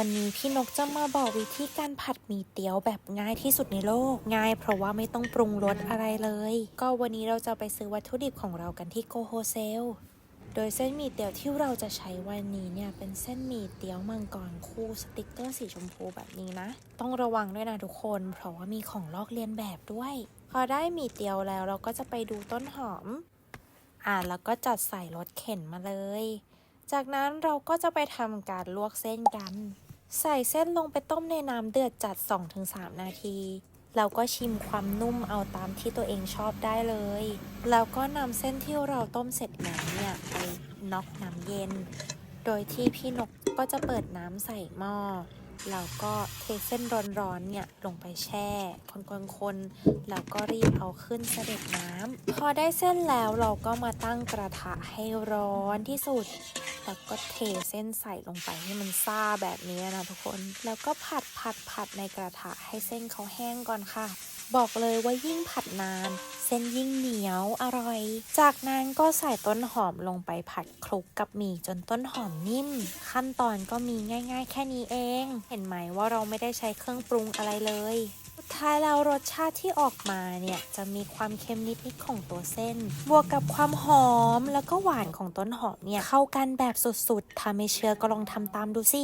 วันนี้พี่นกจะมาบอกวิธีการผัดหมี่เตี๋ยวแบบง่ายที่สุดในโลก ง่ายเพราะว่าไม่ต้องปรุงรสอะไรเลย ก็วันนี้เราจะไปซื้อวัตถุดิบของเรากันที่โกโฮเซลโดยเส้นหมี่เตี๋ยวที่เราจะใช้วันนี้เนี่ยเป็นเส้นหมี่เตี๋ยวมังกรคู่สติกเกอร์สีชมพูแบบนี้นะ ต้องระวังด้วยนะทุกคน เพราะว่ามีของลอกเลียนแบบด้วย พอได้หมี่เตี๋ยวแล้วเราก็จะไปดูต้นหอม อ่าแล้วก็จัดใส่รถเข็นมาเลย จากนั้นเราก็จะไปทำการลวกเส้นกัน ใส่เส้นลงไปต้มในน้ำเดือดจัด 2-3 นาที แล้วก็ชิมความนุ่มเอาตามที่ตัวเองชอบได้เลย แล้วก็นำเส้นที่เราต้มเสร็จแล้วเนี่ยไปน็อกน้ำเย็น โดยที่พี่นกก็จะเปิดน้ำใส่หม้อแล้วก็เทเส้นร้อนๆเนี่ยลงไปแช่ คนๆๆแล้วก็รีบเอาขึ้นเสด็จน้ำพอได้เส้นแล้วเราก็มาตั้งกระทะให้ร้อนที่สุด แล้วก็เทเส้นใส่ลงไปให้มันซ่าแบบนี้นะทุกคน แล้วก็ผัดผัดผัดในกระทะให้เส้นเขาแห้งก่อนค่ะ บอกเลยว่ายิ่งผัดนาน เส้นยิ่งเหนียวอร่อย จากนั้นก็ใส่ต้นหอมลงไปผัดคลุกกับหมี่จนต้นหอมนิ่ม ขั้นตอนก็มีง่าย ๆ แค่นี้เอง เห็นไหมว่าเราไม่ได้ใช้เครื่องปรุงอะไรเลย ท้ายแล้วรสชาติที่ออกมาเนี่ยจะมีความเค็มนิดๆของตัวเส้น บวกกับความหอมแล้วก็หวานของต้นหอมเนี่ยเข้ากันแบบสุดๆถ้าไม่เชื่อก็ลองทำตามดูสิ